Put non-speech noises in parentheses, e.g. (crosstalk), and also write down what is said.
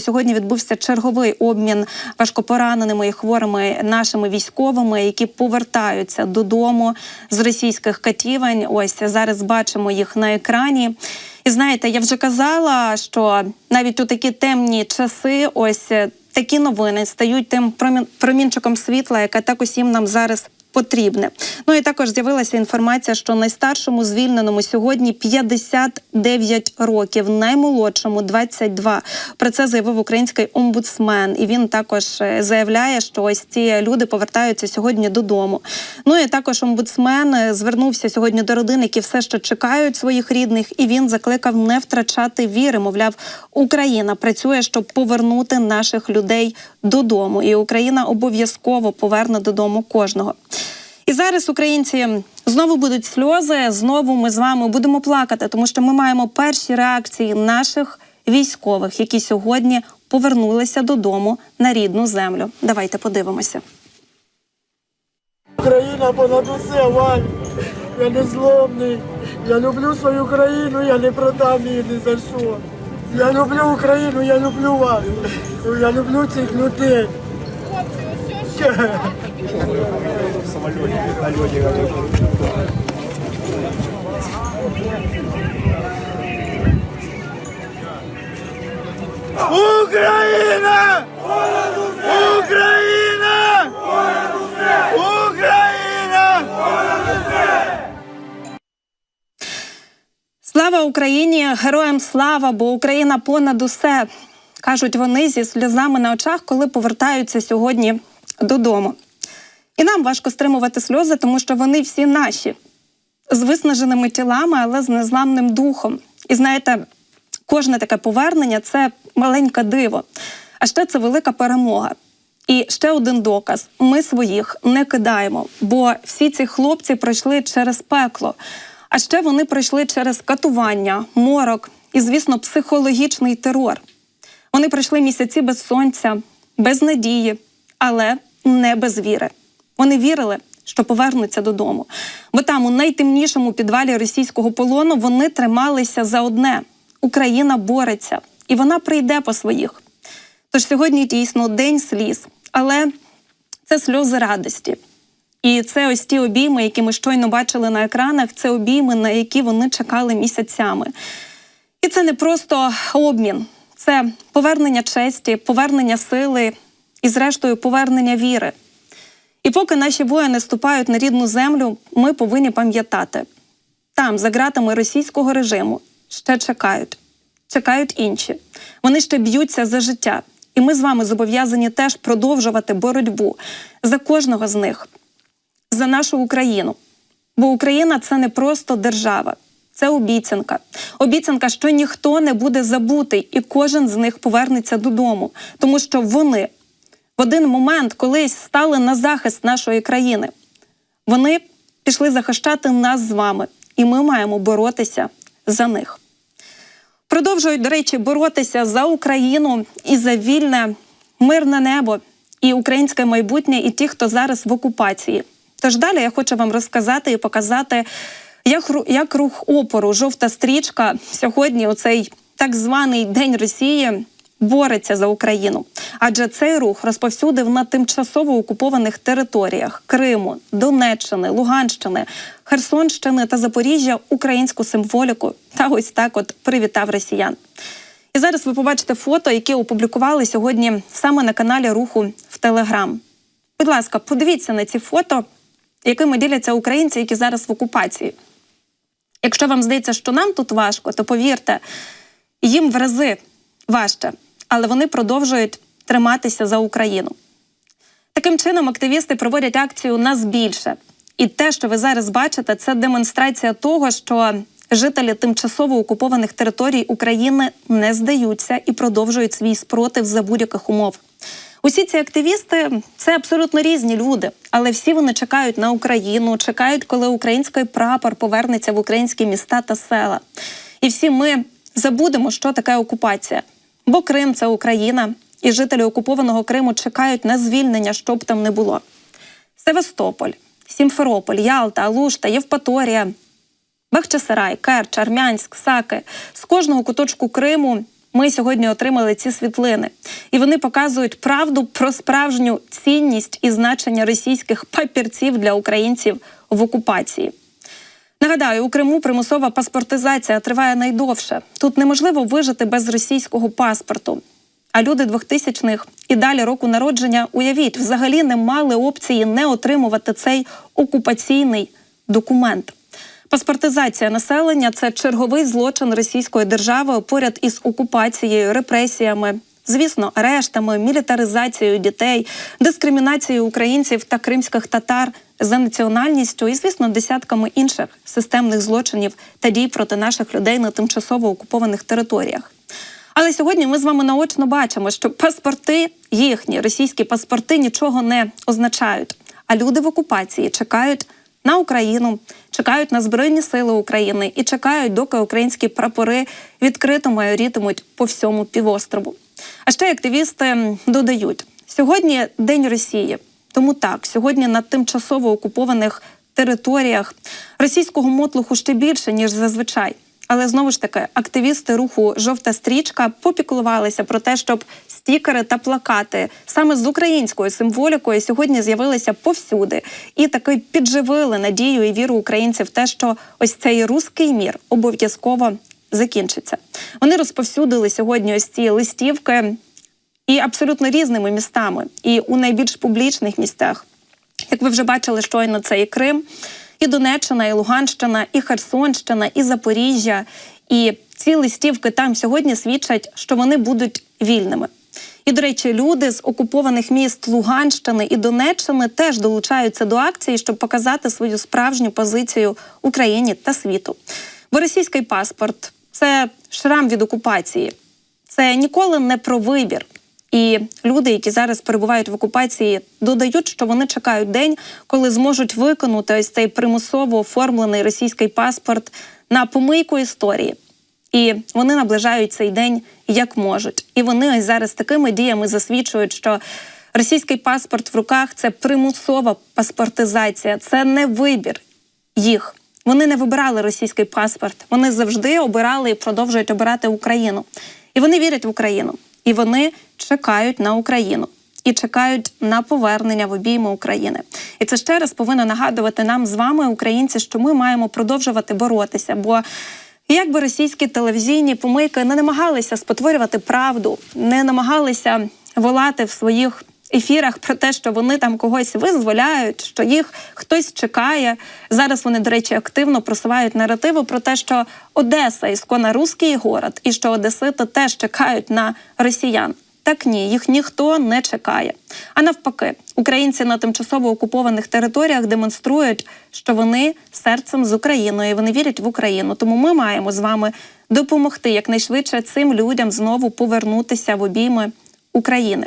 Сьогодні відбувся черговий обмін важкопораненими і хворими нашими військовими, які повертаються додому з російських катівень. Ось зараз бачимо їх на екрані. І знаєте, я вже казала, що навіть у такі темні часи, ось такі новини стають тим промін- промінчиком світла, яке так усім нам зараз потрібне. Ну і також з'явилася інформація, що найстаршому звільненому сьогодні 59 років, наймолодшому 22. Про це заявив український омбудсмен. І він також е, заявляє, що ось ці люди повертаються сьогодні додому. Ну і також омбудсмен е, звернувся сьогодні до родин, які все ще чекають своїх рідних, і він закликав не втрачати віри. Мовляв, Україна працює, щоб повернути наших людей додому, і Україна обов'язково поверне додому кожного. І зараз українці знову будуть сльози. Знову ми з вами будемо плакати, тому що ми маємо перші реакції наших військових, які сьогодні повернулися додому на рідну землю. Давайте подивимося. Україна понад усе, Валь. Я не зломний. Я люблю свою країну, я не продам її ні за що. Я люблю Україну, я люблю вас. Я люблю цих людей. (laughs) Україна! Україна! Україна! Слава Україні! Героям слава! Бо Україна понад усе кажуть вони зі сльозами на очах, коли повертаються сьогодні додому. І нам важко стримувати сльози, тому що вони всі наші з виснаженими тілами, але з незламним духом. І знаєте, кожне таке повернення це маленьке диво, а ще це велика перемога. І ще один доказ: ми своїх не кидаємо, бо всі ці хлопці пройшли через пекло. А ще вони пройшли через катування, морок і, звісно, психологічний терор. Вони пройшли місяці без сонця, без надії, але не без віри. Вони вірили, що повернуться додому. Бо там, у найтемнішому підвалі російського полону, вони трималися за одне: Україна бореться, і вона прийде по своїх. Тож сьогодні дійсно день сліз, але це сльози радості. І це ось ті обійми, які ми щойно бачили на екранах, це обійми, на які вони чекали місяцями. І це не просто обмін, це повернення честі, повернення сили і, зрештою, повернення віри. І поки наші воїни ступають на рідну землю, ми повинні пам'ятати, там, за ґратами російського режиму, ще чекають, чекають інші. Вони ще б'ються за життя. І ми з вами зобов'язані теж продовжувати боротьбу за кожного з них, за нашу Україну. Бо Україна це не просто держава, це обіцянка. Обіцянка, що ніхто не буде забутий, і кожен з них повернеться додому, тому що вони в один момент колись стали на захист нашої країни. Вони пішли захищати нас з вами, і ми маємо боротися за них. Продовжують, до речі, боротися за Україну і за вільне, мирне небо, і українське майбутнє, і ті, хто зараз в окупації. Тож далі я хочу вам розказати і показати, як, як рух опору, жовта стрічка сьогодні, у цей так званий День Росії, бореться за Україну. Адже цей рух розповсюдив на тимчасово окупованих територіях Криму, Донеччини, Луганщини, Херсонщини та Запоріжжя українську символіку та ось так от привітав росіян. І зараз ви побачите фото, які опублікували сьогодні саме на каналі Руху в Телеграм. Будь ласка, подивіться на ці фото, якими діляться українці, які зараз в окупації. Якщо вам здається, що нам тут важко, то повірте, їм в рази важче, але вони продовжують триматися за Україну. Таким чином, активісти проводять акцію Нас більше. І те, що ви зараз бачите, це демонстрація того, що жителі тимчасово окупованих територій України не здаються і продовжують свій спротив за будь-яких умов. Усі ці активісти це абсолютно різні люди, але всі вони чекають на Україну, чекають, коли український прапор повернеться в українські міста та села. І всі ми забудемо, що таке окупація. Бо Крим це Україна, і жителі окупованого Криму чекають на звільнення, що б там не було. Севастополь, Сімферополь, Ялта, Алушта, Євпаторія, Бахчисарай, Керч, Армянськ, Саки з кожного куточку Криму ми сьогодні отримали ці світлини, і вони показують правду про справжню цінність і значення російських папірців для українців в окупації. Нагадаю, у Криму примусова паспортизація триває найдовше. Тут неможливо вижити без російського паспорту. А люди 2000-х і далі року народження, уявіть, взагалі не мали опції не отримувати цей окупаційний документ. Паспортизація населення це черговий злочин російської держави поряд із окупацією, репресіями, звісно, арештами, мілітаризацією дітей, дискримінацією українців та кримських татар за національністю і, звісно, десятками інших системних злочинів та дій проти наших людей на тимчасово окупованих територіях. Але сьогодні ми з вами наочно бачимо, що паспорти їхні, російські паспорти, нічого не означають. А люди в окупації чекають на Україну, чекають на Збройні Сили України і чекають, доки українські прапори відкрито майорітимуть по всьому півострову. А ще активісти додають: сьогодні День Росії. Тому так, сьогодні на тимчасово окупованих територіях російського мотлуху ще більше ніж зазвичай. Але знову ж таки, активісти руху Жовта стрічка попіклувалися про те, щоб стікери та плакати саме з українською символікою сьогодні з'явилися повсюди і таки підживили надію і віру українців в те, що ось цей руський мір обов'язково закінчиться. Вони розповсюдили сьогодні ось ці листівки і абсолютно різними містами, і у найбільш публічних місцях. Як ви вже бачили, щойно це і Крим, і Донеччина, і Луганщина, і Херсонщина, і Запоріжжя. І ці листівки там сьогодні свідчать, що вони будуть вільними. І, до речі, люди з окупованих міст Луганщини і Донеччини теж долучаються до акції, щоб показати свою справжню позицію Україні та світу. Бо російський паспорт це шрам від окупації, це ніколи не про вибір. І люди, які зараз перебувають в окупації, додають, що вони чекають день, коли зможуть виконати ось цей примусово оформлений російський паспорт на помийку історії. І вони наближають цей день як можуть. І вони ось зараз такими діями засвідчують, що російський паспорт в руках це примусова паспортизація, це не вибір їх. Вони не вибирали російський паспорт. Вони завжди обирали і продовжують обирати Україну. І вони вірять в Україну. І вони чекають на Україну і чекають на повернення в обійми України. І це ще раз повинно нагадувати нам з вами, українці, що ми маємо продовжувати боротися. Бо якби російські телевізійні помийки не намагалися спотворювати правду, не намагалися волати в своїх ефірах про те, що вони там когось визволяють, що їх хтось чекає. Зараз вони, до речі, активно просувають наративи про те, що Одеса іскона руський город, і що Одесити теж чекають на росіян. Так ні, їх ніхто не чекає. А навпаки, українці на тимчасово окупованих територіях демонструють, що вони серцем з Україною, вони вірять в Україну. Тому ми маємо з вами допомогти якнайшвидше цим людям знову повернутися в обійми України.